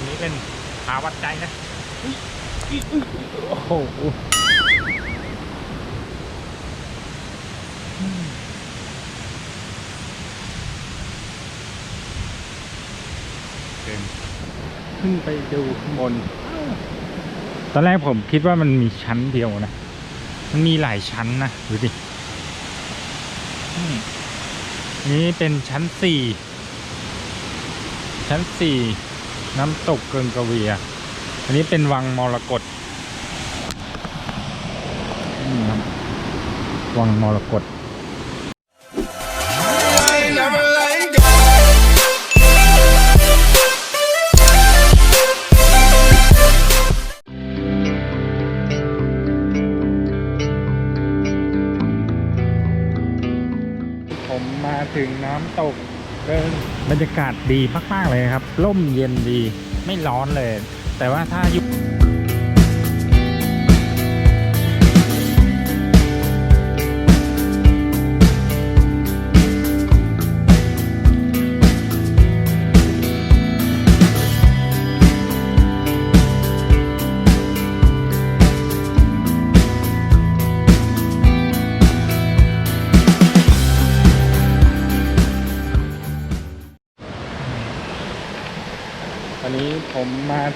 อันนี้เป็นผาวัดใจนะโอ้โหเดินขึ้นไปดูข้างบน ตอนแรกผมคิดว่ามันมีชั้นเดียวนะ มันมีหลายชั้นนะดูดิอืมนี่เป็นชั้นสี่ ชั้นสี่ น้ำตกเกิงกระเวีย อันนี้เป็นวังมรกตนี่ครับวังมรกตผมมาถึงน้ำตก บรรยากาศดีมากๆเลยครับ ร่มเย็นดีไม่ร้อนเลย แต่ว่าถ้าอยู่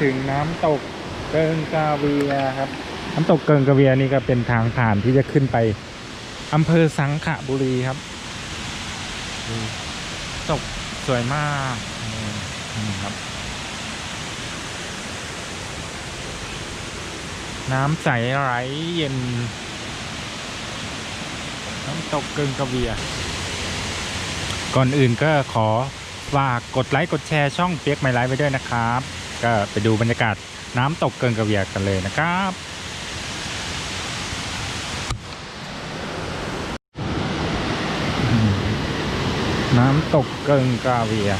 ถึงน้ำตกเกิงกาเวียครับ น้ำตกเกิงกาเวียนี่ก็เป็นทางผ่านที่จะขึ้นไปอำเภอสังขบุรีครับตกสวยมากนี่ครับ น้ำใสไหลเย็น น้ำตกเกิงกาเวีย ก่อนอื่นก็ขอฝากกดไลค์ กดแชร์ช่องเปียกไมไลฟ์ไว้ด้วยนะครับ ก็ไปดูบรรยากาศน้ำตกเกิงกระเวียกันเลยนะครับน้ำตกเกิงกาเวีย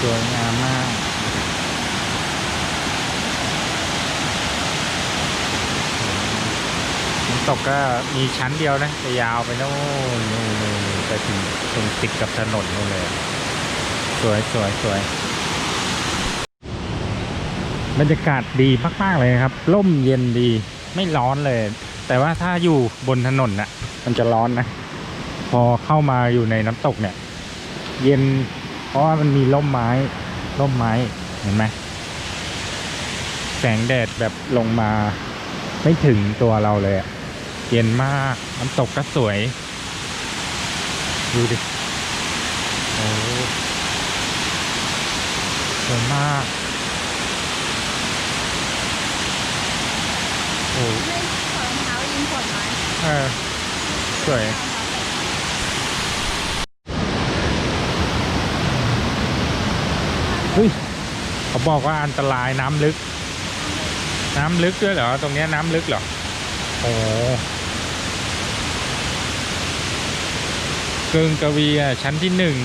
สวยงามมาก น้ำตกก็มีชั้นเดียวนะแต่ยาวไปโน่นนู่นนู่นนู่นไปถึงตรงติดกับถนนนู่นเลย สวยสวยสวย บรรยากาศดีมากๆเลยครับร่มเย็นดีไม่ร้อนเลย แต่ว่าถ้าอยู่บนถนนน่ะ มันจะร้อนนะ พอเข้ามาอยู่ในน้ำตกเนี่ย เย็น เพราะว่ามันมีร่มไม้ร่มไม้เห็นไหมแสงแดดแบบลงมาไม่ถึงตัวเราเลยอะเย็นมากน้ำตกก็สวย ดูดิโอ้สวยมาก โอ้ ไม่ถอดรองเท้ายิงฝนไหม เออสวยเฮ้ยเขาบอกว่าอันตรายน้ำลึก น้ำลึกด้วยเหรอ ตรงนี้น้ำลึกเหรอ โอ้เกิงกะวีชั้นที่หนึ่ง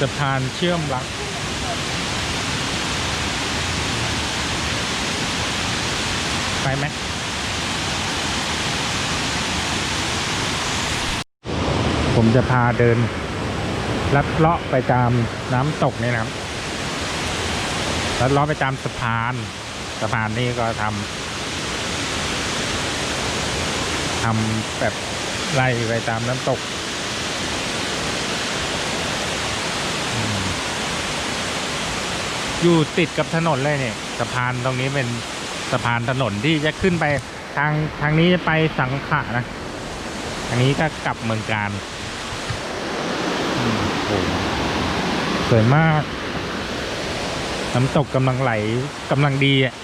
สะพานเชื่อมรักไปไหม ผมจะพาเดิน ลัดเลาะไปตามน้ำตกนี่นะครับลัดเลาะไปตามสะพานสะพานนี้ก็ทำทำแบบไล่ไปตามน้ำตกอยู่ติดกับถนนเลยเนี่ยสะพานตรงนี้เป็นสะพานถนนที่จะขึ้นไปทางทางนี้ไปสังขะนะทางนี้ก็กลับเมืองการ หสวยมาก น้ำตกกำลังไหลกำลังดีอะ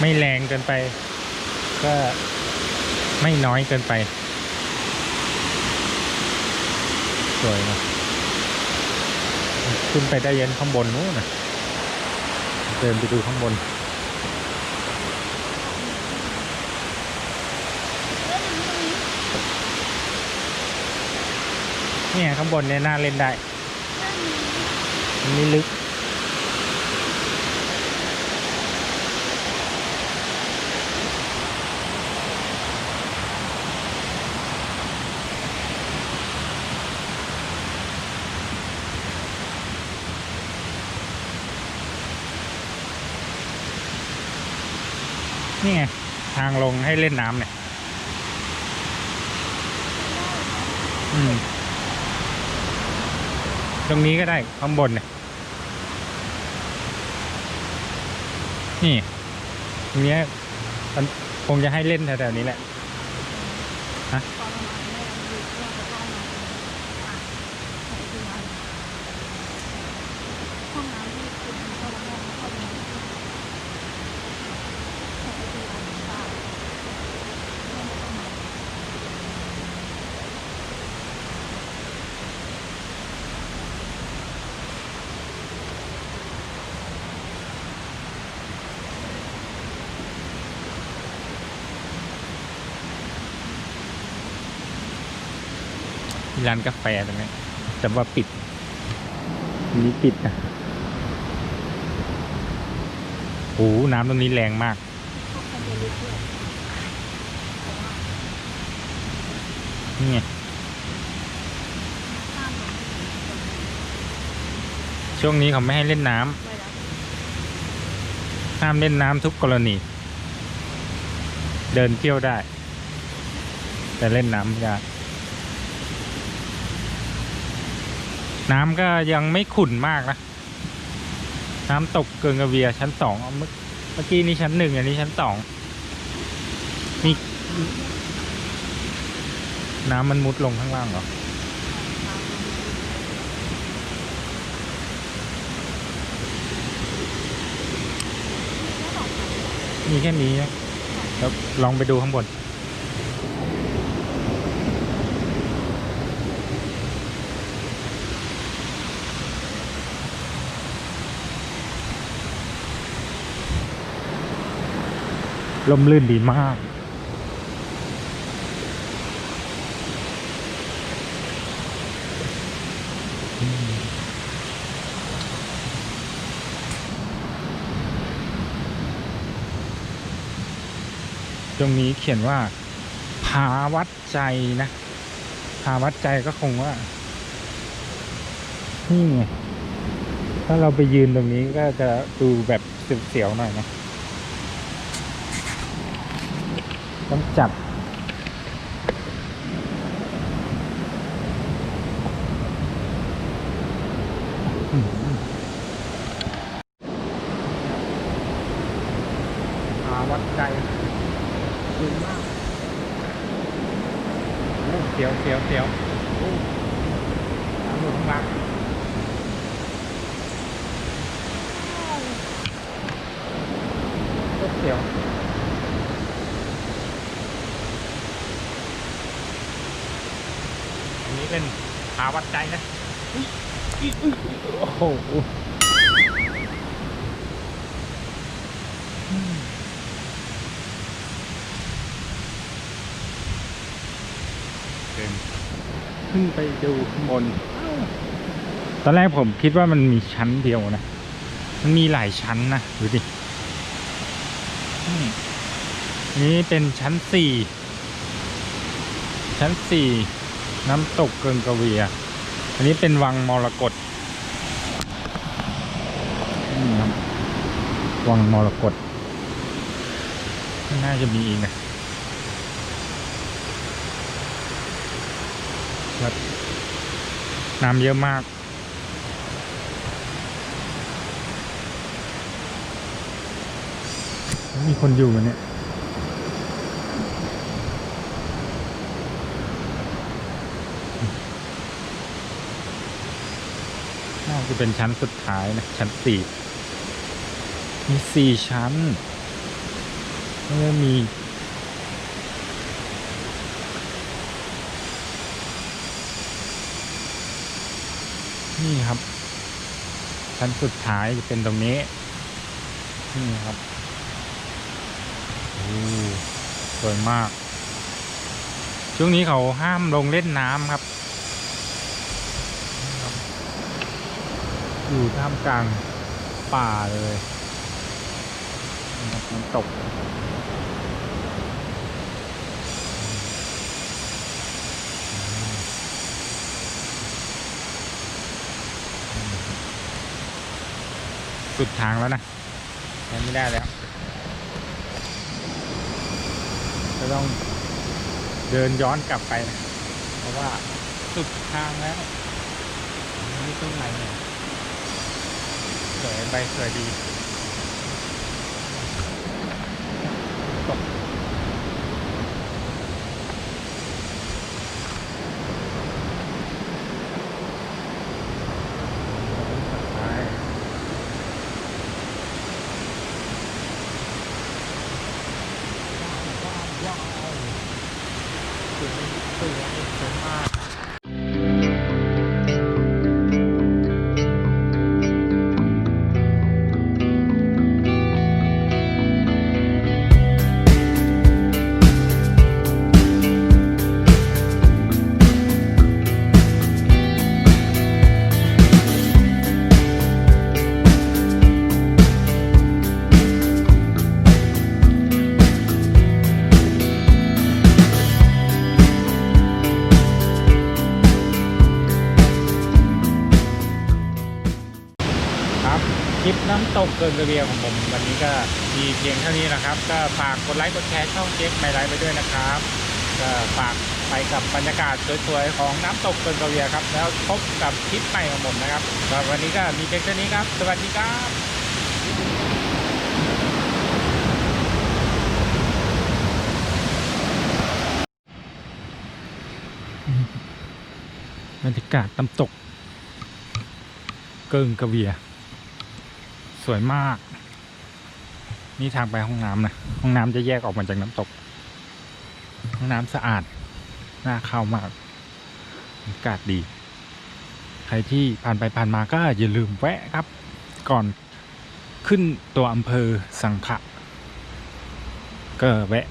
ไม่แรงเกินไป ก็ไม่น้อยเกินไป สวยนะขึ้นไปได้ยันข้างบนนู้นนะเดินไปดูข้างบน เนี่ยข้างบนเนี่ยน่าเล่นได้มันไม่ลึก นี่ไง ทางลงให้เล่นน้ำเนี่ย อืม ตรงนี้ก็ได้ข้างบนเนี่ยนี่ตรงนี้มันคงจะให้เล่นแถวๆนี้แหละ ตอนประมาณไม่รับรู้ว่าจะต้องมาอะใช้ที่ร้านห้องน้ำที่คุณเข้ามาห้องเข้ามาใช้ที่ร้านค่ะไม่ต้องมา ร้านกาแฟตรงนี้แต่ว่าปิดอันนี้ปิดนะโอ้โหน้ำตรงนี้แรงมากเข้าไปในลิฟต์ด้วยนี่ไงข้ามหลังช่วงนี้เขาไม่ให้เล่นน้ำไม่รับห้ามเล่นน้ำทุกกรณี เดินเที่ยวได้ แต่เล่นน้ำไม่ไน้ำก็ยังไม่ขุ่นมากนะ น้ำตกเกินกระเวียชั้นสองเอามื่อเมื่อกี้นี่ชั้นหนึ่งอันนี้ชั้นสองมีน้ำมันมุดลงข้างล่างเหรอมีแค่นี้นะแล้วลองไปดูข้างบน ลมลื่นดีมาก ตรงนี้เขียนว่าผาวัดใจนะผาวัดใจก็คงว่า นี่ไงถ้าเราไปยืนตรงนี้ก็จะดูแบบเสียวๆหน่อยนะ ต้องจับอาวัดใจสูงมากโอ้เสียวเสียวเสียวโอ้น้ำหนุนข้างล่างโคตรเสียว นนี้เป็นผาวัดใจนะโอ้โหอืมเดินขึ้นไปดูข้างบน ตอนแรกผมคิดว่ามันมีชั้นเดียวนะ มันมีหลายชั้นนะ ดูดิ นี่นี่เป็นชั้นสี่ ชั้นสี่ น้ำตกเกิงกระเวีย อันนี้เป็นวังมรกตวังมรกตน่าจะมีอีกนะน้ำเยอะมาก มีคนอยู่มันเนี่ย น่เป็นชั้นสุดท้ายนะชั้นสี่มีสี่ชั้นแล้วมีนี่ครับ ชั้นสุดท้ายจะเป็นตรงนี้ นี่ครับโอ้สวยมาก ช่วงนี้เขาห้ามลงเล่นน้ำครับนี่ครับ อยู่ท่ามกลางป่าเลยนี่ครับน้ำตกสุดทางแล้วนะไปไม่ได้แล้วก็ต้องเดินย้อนกลับไปนะ เพราะว่าสุดทางแล้วนี่ต้นอะไรเนี่ย สวยใบสวยดีตก เกินกระเบียของผม วันนี้ก็มีเพียงเท่านี้นะครับ ก็ฝากกดไลค์กดแชร์ช่องเจ๊กไมไลฟ์ไปด้วยนะครับก็ฝากไปกับบรรยากาศสวยๆของน้ำตกเกินกระเบียครับ แล้วพบกับคลิปใหม่ของผมนะครับวันนี้ก็มีเพียงเท่านี้ครับ สวัสดีครับบรรยากาศน้ำตก เกิงกระเบีย สวยมาก นี่ทางไปห้องน้ำนะ ห้องน้ำจะแยกออกมาจากน้ำตก ห้องน้ำสะอาด น่าเข้ามากบรรยากาศดี ใครที่ผ่านไปผ่านมาก็อย่าลืมแวะครับ ก่อนขึ้นตัวอำเภอสังขะ ก็แวะ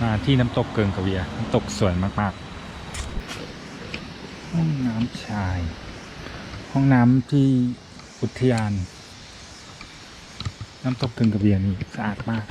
มาที่น้ำตกเกิงกระเบีย น้ำตกสวยมาก ๆ ห้องน้ำชาย ห้องน้ำที่อุทยาน น้ำตกเกิงกระเบียนี่สะอาดมาก